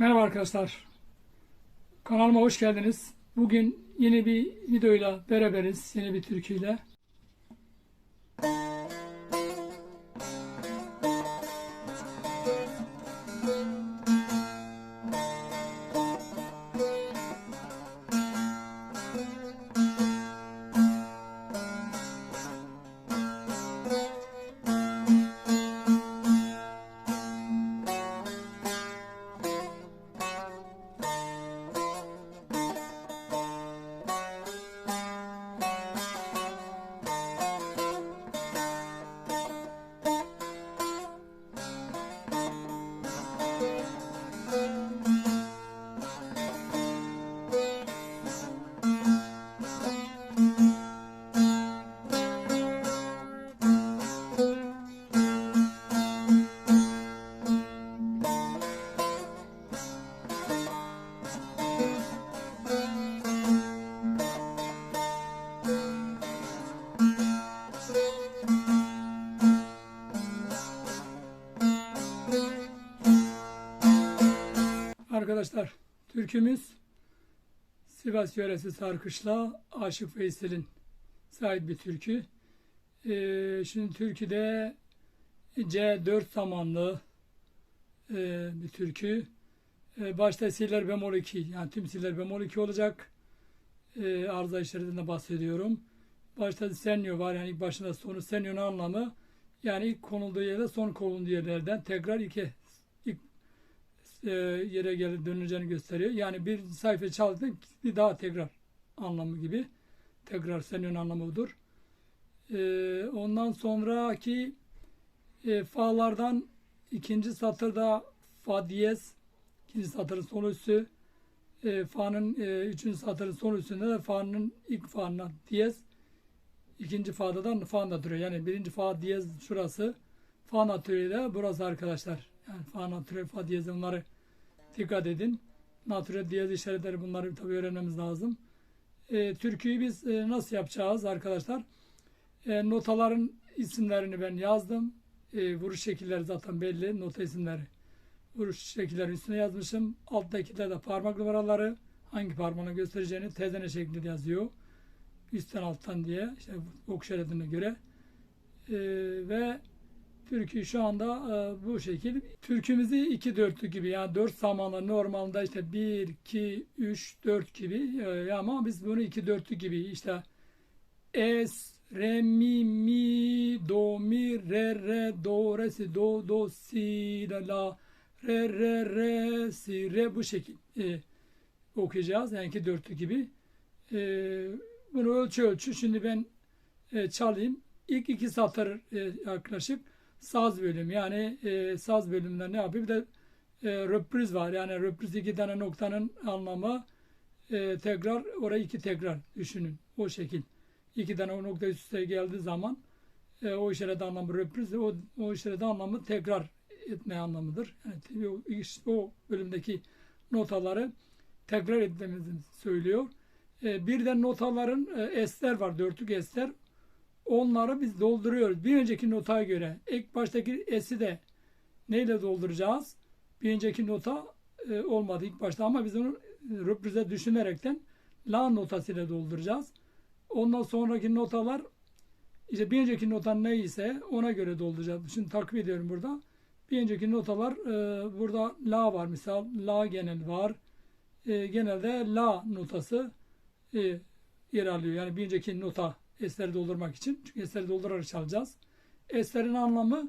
Merhaba arkadaşlar. Kanalıma hoş geldiniz. Bugün yeni bir videoyla beraberiz. Yeni bir türküyle. Arkadaşlar türkümüz Sivas yöresi Sarkışla Aşık Veysel'in sahip bir türkü. Ee, şimdi türküde C4 zamanlı e, bir türkü. Ee, başta siller bemol 2 yani tüm siller bemol 2 olacak. Ee, arıza işaretinden bahsediyorum. Başta senyo var yani ilk başında sonu senyonun anlamı yani ilk konulduğu yerde son konulduğu yerlerden tekrar iki e, yere gelip döneceğini gösteriyor. Yani bir sayfa çaldık bir daha tekrar anlamı gibi. Tekrar senin anlamı budur. E, ondan sonraki e, fa'lardan ikinci satırda fa diyez ikinci satırın son üssü e, fa'nın e, üçüncü satırın son üstünde de fa'nın ilk fa'nın diyez ikinci fa'da da fa natürel yani birinci fa diyez şurası fa natürel de burası arkadaşlar. Yani fa natürel fa diyez bunları dikkat edin. Natürel diyez işaretleri bunları tabii öğrenmemiz lazım. E, türküyü biz e, nasıl yapacağız arkadaşlar? E, notaların isimlerini ben yazdım. E, vuruş şekilleri zaten belli. Nota isimleri. Vuruş şekilleri üstüne yazmışım. Alttakiler de parmak numaraları. Hangi parmağını göstereceğini tezene şeklinde yazıyor. Üstten alttan diye. işte ok işaretine göre. E, ve Türkü şu anda e, bu şekil. Türkümüzü iki dörtlü gibi yani dört zamanla normalde işte bir, iki, üç, dört gibi e, ama biz bunu iki dörtlü gibi işte es, re, mi, mi, do, mi, re, re, do, re, si, do, do, si, la, la, re, re, re, si, re bu şekil e, okuyacağız. Yani iki dörtlü gibi. E, bunu ölçü ölçü. Şimdi ben e, çalayım. İlk iki satır e, yaklaşık saz bölüm yani e, saz bölümünde ne yapıyor? Bir de e, röpriz var. Yani röpriz iki tane noktanın anlamı e, tekrar oraya iki tekrar düşünün. O şekil. İki tane o nokta üst üste geldiği zaman e, o işareti anlamı röpriz o, o işareti anlamı tekrar etme anlamıdır. Yani o, o bölümdeki notaları tekrar etmemizi söylüyor. E, bir de notaların e, esler var. Dörtlük esler. Onları biz dolduruyoruz. Bir önceki notaya göre ilk baştaki esi de neyle dolduracağız? Bir önceki nota e, olmadı ilk başta ama biz onu röprize düşünerekten la notasıyla dolduracağız. Ondan sonraki notalar işte bir önceki nota neyse ona göre dolduracağız. Şimdi takip ediyorum burada. Bir önceki notalar e, burada la var misal la genel var. E, genelde la notası e, yer alıyor. Yani bir önceki nota esleri doldurmak için. Çünkü esleri doldurarak çalacağız. Eslerin anlamı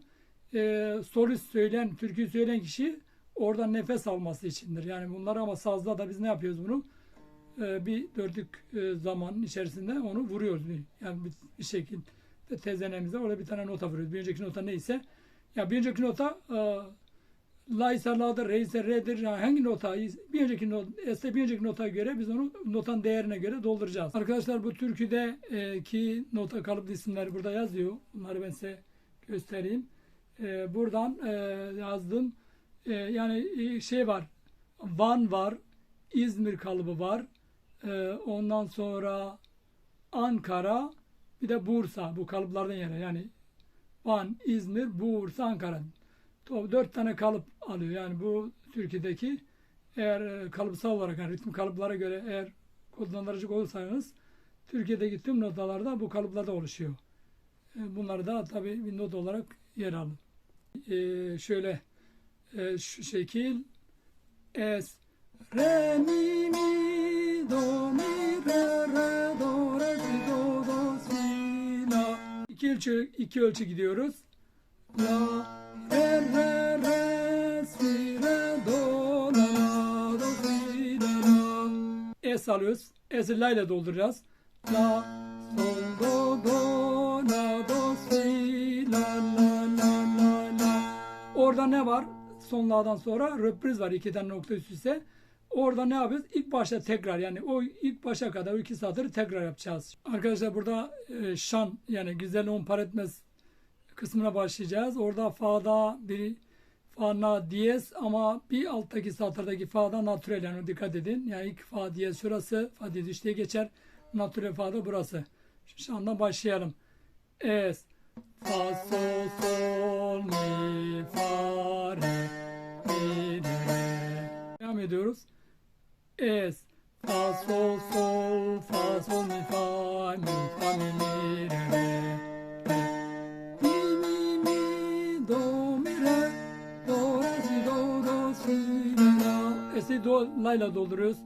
e, solist söyleyen, türkü söyleyen kişi oradan nefes alması içindir. Yani bunlar ama sazda da biz ne yapıyoruz bunu? E, bir dörtlük e, zamanın içerisinde onu vuruyoruz. Yani bir, bir şekilde tezenemizde orada bir tane nota vuruyoruz. Bir önceki nota neyse. Ya bir önceki nota e, la ise la'dır. Yani hangi nota? Bir önceki not, este bir önceki notaya göre biz onu notanın değerine göre dolduracağız. Arkadaşlar bu türküde e, ki nota kalıplı isimleri burada yazıyor. Bunları ben size göstereyim. E, buradan e, yazdım. E, yani e, şey var. Van var. İzmir kalıbı var. E, ondan sonra Ankara bir de Bursa. Bu kalıplardan yana. Yani Van, İzmir, Bursa, Ankara. Dört tane kalıp alıyor. Yani bu Türkiye'deki eğer e, kalıpsal olarak yani ritim kalıplara göre eğer kullanılacak olursanız Türkiye'deki tüm notalarda bu kalıplarda oluşuyor. E, Bunları da tabii bir not olarak yer alın. E, şöyle e, şu şekil es re mi mi do mi re re do re si do do si la iki ölçü iki ölçü gidiyoruz la es alıyoruz es'i la ile dolduracağız la sol do do la do si la la la la la Orada ne var? Son la'dan sonra röpriz var iki tane nokta üst üste. Orada ne yapıyoruz? İlk başta tekrar yani o ilk başa kadar o iki satırı tekrar yapacağız. Arkadaşlar burada e, şan yani güzel on par etmez kısmına başlayacağız. Orada fa'da bir fa na diyez ama bir alttaki satırdaki fa'da natürel yani dikkat edin. Yani ilk fa diyez şurası fa diyez işte geçer. Natürel fa'da burası. Şu andan başlayalım. Es Fa sol sol mi fa re mi re Devam ediyoruz. Es fa sol sol fa sol mi fa mi fa mi mi re re la Es'i do la ile dolduruyoruz.